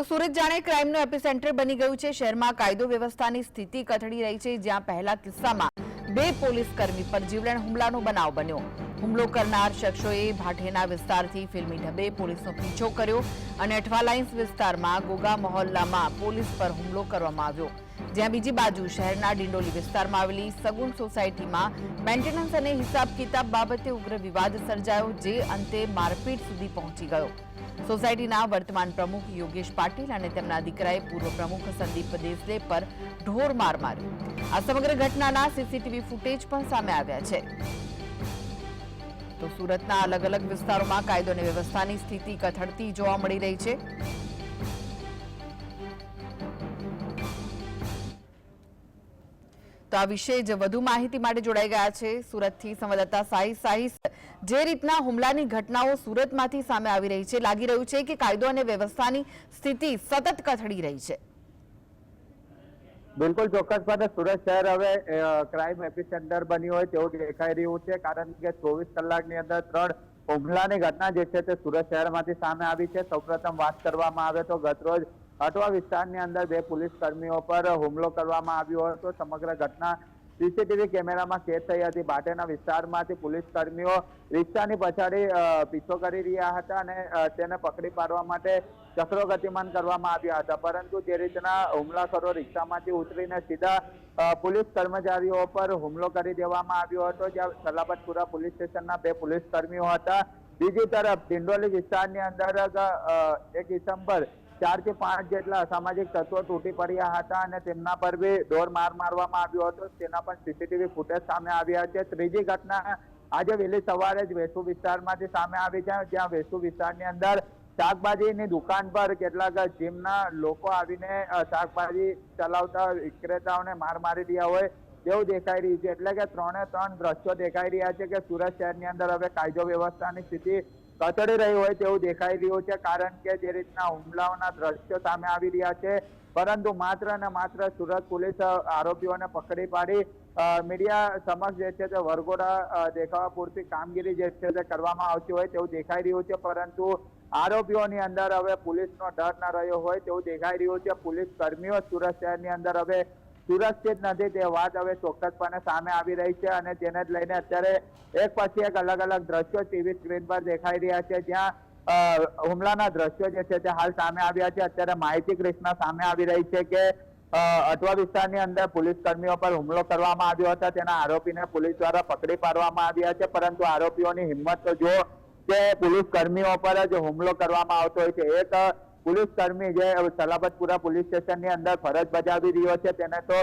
તો સુરત જાણે ક્રાઇમનું એપિસેન્ટર બની ગયું છે. શહેરમાં કાયદો વ્યવસ્થાની સ્થિતિ કથળી રહી છે, જ્યાં પહેલા કિસ્સામાં બે પોલીસ કર્મી પર જીવલેણ હુમલાનો બનાવ બન્યો. હુમલો કરનાર શખ્સોએ ભાટેના વિસ્તારથી ફિલ્મી ઢબે પોલીસનો પીછો કર્યો અને અઠવાલાઇન્સ વિસ્તારમાં ગોગા મહોલ્લામાં પોલીસ પર હુમલો કરવામાં આવ્યો. જ્યાં બીજી બાજુ શહેરના ડિંડોલી વિસ્તારમાં આવેલી સગુન સોસાયટીમાં મેન્ટેનન્સ અને હિસાબ કિતાબ બાબતે ઉગ્ર વિવાદ સર્જાયો, જે અંતે મારપીટ સુધી પહોંચી ગયો. સોસાયટીના વર્તમાન પ્રમુખ યોગેશ પાટીલ અને તેમના દીકરાએ પૂર્વ પ્રમુખ સંદીપ દેસલે પર ઢોર માર માર્યો. આ સમગ્ર ઘટનાના સીસીટીવી ફૂટેજ પણ સામે આવ્યા છે. તો સુરતના અલગ અલગ વિસ્તારોમાં કાયદો અને વ્યવસ્થાની સ્થિતિ કથળતી જોવા મળી રહી છે. તો આ વિશે જ વધુ માહિતી માટે જોડાઈ ગયા છે સુરતથી સંવાદદાતા સાહી સાહી જે રીતના હુમલાની ઘટનાઓ સુરતમાંથી સામે આવી રહી છે, લાગી રહ્યું છે કે કાયદો અને વ્યવસ્થાની સ્થિતિ સતત કથળી રહી છે. બિલકુલ ચોક્કસપણે સુરત શહેર હવે ક્રાઇમ એપિસેન્ટર બન્યું હોય તેવું દેખાઈ રહ્યું છે, કારણ કે ચોવીસ કલાકની અંદર ત્રણ હુમલાની ઘટના જે છે તે સુરત શહેરમાંથી સામે આવી છે. સૌપ્રથમ વાત કરવામાં આવે તો ગતરોજ અટવા વિસ્તારની અંદર બે પોલીસ કર્મીઓ પર હુમલો કરવામાં આવ્યો હતો. સમગ્ર ઘટના સીસીટીવી કેમેરામાં કેદ થઈ હતી. બાટેના વિસ્તારમાંથી પોલીસ કર્મીઓ રિક્ષાની પછાડી પીછો કરી રહ્યા હતા અને તેને પકડી પાડવા માટે ચક્રો ગતિમાન કરવામાં આવ્યા હતા. પરંતુ જે રીતના હુમલાખોરો રિક્ષામાંથી ઉતરીને સીધા પોલીસ કર્મચારીઓ પર હુમલો કરી દેવામાં આવ્યો હતો, જ્યાં સલાબતપુરા પોલીસ સ્ટેશનના બે પોલીસ કર્મીઓ હતા. બીજી તરફ, ડિંડોલી વિસ્તારની અંદર એક ઇસમ પર ચારથી પાંચ જેટલા અસામાજિક તત્વો તૂટી પડ્યા હતા અને તેમના પર બી દોર માર મારવામાં આવ્યો હતો. તેના પણ સીસીટીવી ફૂટેજ સામે આવ્યા છે. ત્રીજી ઘટના આજે વહેલી સવારે જ વેસુ વિસ્તારમાંથી સામે આવી છે. જ્યાં વેસુ વિસ્તારની અંદર શાકભાજીની દુકાન પર કેટલાક જીમના લોકો આવીને શાકભાજી ચલાવતા વિક્રેતાઓને માર મારી રહ્યા હોય તેવું દેખાઈ રહ્યું છે. એટલે કે ત્રણે ત્રણ દ્રશ્યો દેખાઈ રહ્યા છે કે સુરત શહેરની અંદર હવે કાયદો વ્યવસ્થાની સ્થિતિ કચડી રહ્યું હોય તેવું દેખાઈ રહ્યું છે, કારણ કે જે રીતના હુમલાઓના દ્રશ્યો સામે આવી રહ્યા છે, પરંતુ માત્ર ને માત્ર સુરત પોલીસ આરોપીઓને પકડી પાડી મીડિયા સમક્ષ જે છે તે વરઘોડા દેખાવા પૂરતી કામગીરી જે છે તે કરવામાં આવતી હોય તેવું દેખાઈ રહ્યું છે, પરંતુ આરોપીઓની અંદર હવે પોલીસનો ડર ન રહ્યો હોય તેવું દેખાઈ રહ્યું છે, પોલીસ કર્મીઓ સુરત શહેરની અંદર હવે સુરક્ષિત નથી, તે વાત હવે ચોક્કસપણે સામે આવી રહી છે અને તેને જ લઈને અત્યારે એક પછી એક અલગ અલગ દ્રશ્યો ટીવી સ્ક્રીન પર દેખાઈ રહ્યા છે. જ્યાં હુમલાના દ્રશ્યો જે છે તે હાલ સામે આવ્યા છે. અત્યારે માહિતી કૃષ્ણ સામે આવી રહી છે કે અટવા વિસ્તારની અંદર પોલીસ કર્મીઓ પર હુમલો કરવામાં આવ્યો હતો. તેના આરોપીને પોલીસ દ્વારા પકડી પાડવામાં આવ્યા છે. પરંતુ આરોપીઓની હિંમત તો જો કે પોલીસ કર્મીઓ પર જ હુમલો કરવામાં આવતો હોય છે. એક પોલીસ કર્મી જે સલાબતપુરા પોલીસ સ્ટેશનની અંદર ફરજ બજાવી રહ્યો છે, તેને તો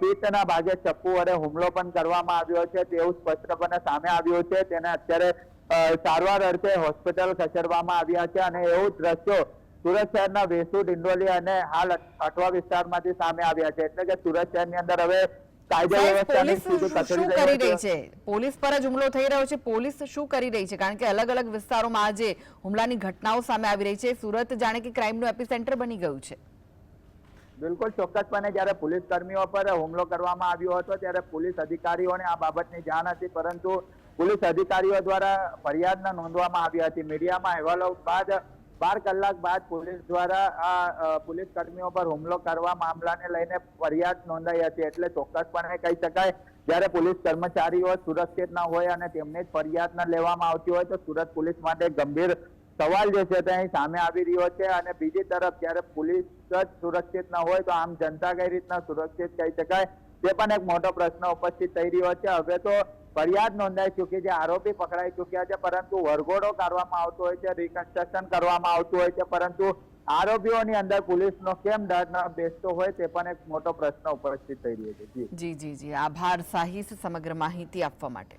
પીઠના ભાગે ચપ્પુ વડે હુમલો પણ કરવામાં આવ્યો છે, તેવું સ્પષ્ટપણે સામે આવ્યું છે. તેને અત્યારે સારવાર અર્થે હોસ્પિટલ ખસેડવામાં આવ્યા છે અને એવું દ્રશ્યો સુરત શહેરના વેસુ ડિંડોલી અને હાલ અઠવા વિસ્તારમાંથી સામે આવ્યા છે. એટલે કે સુરત શહેરની અંદર હવે પોલીસ શું કરી રહી રહી છે? પોલીસ પર જ હુમલો થઈ રહ્યો છે. પોલીસ શું કરી રહી છે? કારણ કે અલગ અલગ વિસ્તારોમાં આજે હુમલાની ઘટનાઓ સામે આવી રહી છે. સુરત જાણે કે ક્રાઇમનું એપિસેન્ટર બની ગયું છે. બિલકુલ ચોક્કસપણે જ્યારે પોલીસ કર્મીઓ પર હુમલો કરવામાં આવ્યો હતો ત્યારે પોલીસ અધિકારીઓને આ બાબતની જાણ હતી. પરંતુ પોલીસ અધિકારીઓ દ્વારા ફરિયાદ નોંધવામાં આવી હતી. મીડિયામાં અહેવાલો બાદ બાર કલાક બાદ પોલીસ દ્વારા આ પોલીસ કર્મીઓ પર હુમલો કરવા મામલાને લઈને ફરિયાદ નોંધાઈ હતી એટલે ચોક્કસપણે કહી શકાય, જ્યારે પોલીસ કર્મચારીઓ સુરક્ષિત ન હોય અને તેમની જ ફરિયાદ ન લેવામાં આવતી હોય તો સુરત પોલીસ માટે ગંભીર સવાલ જે છે તે અહીં સામે આવી રહ્યો છે અને બીજી તરફ જ્યારે પોલીસ જ સુરક્ષિત ન હોય તો આમ જનતા કઈ રીતના સુરક્ષિત કહી શકાય? તે પણ એક મોટો પ્રશ્ન ઉપસ્થિત થઈ રહ્યો છે. હવે તો ફરિયાદ નોંધાઈ ચૂકી છે, આરોપી પકડાઈ ચૂક્યા છે, પરંતુ વરઘોડો કાઢવામાં આવતો હોય છે રિકન્સ્ટ્રક્શન કરવામાં આવતું હોય છે, પરંતુ આરોપીઓની અંદર પોલીસનો કેમ ડર ન બેસતો હોય તે પણ એક મોટો પ્રશ્ન ઉપસ્થિત થઈ રહ્યો છે. જી જી જી. આભાર સાહિસ સમગ્ર માહિતી આપવા માટે.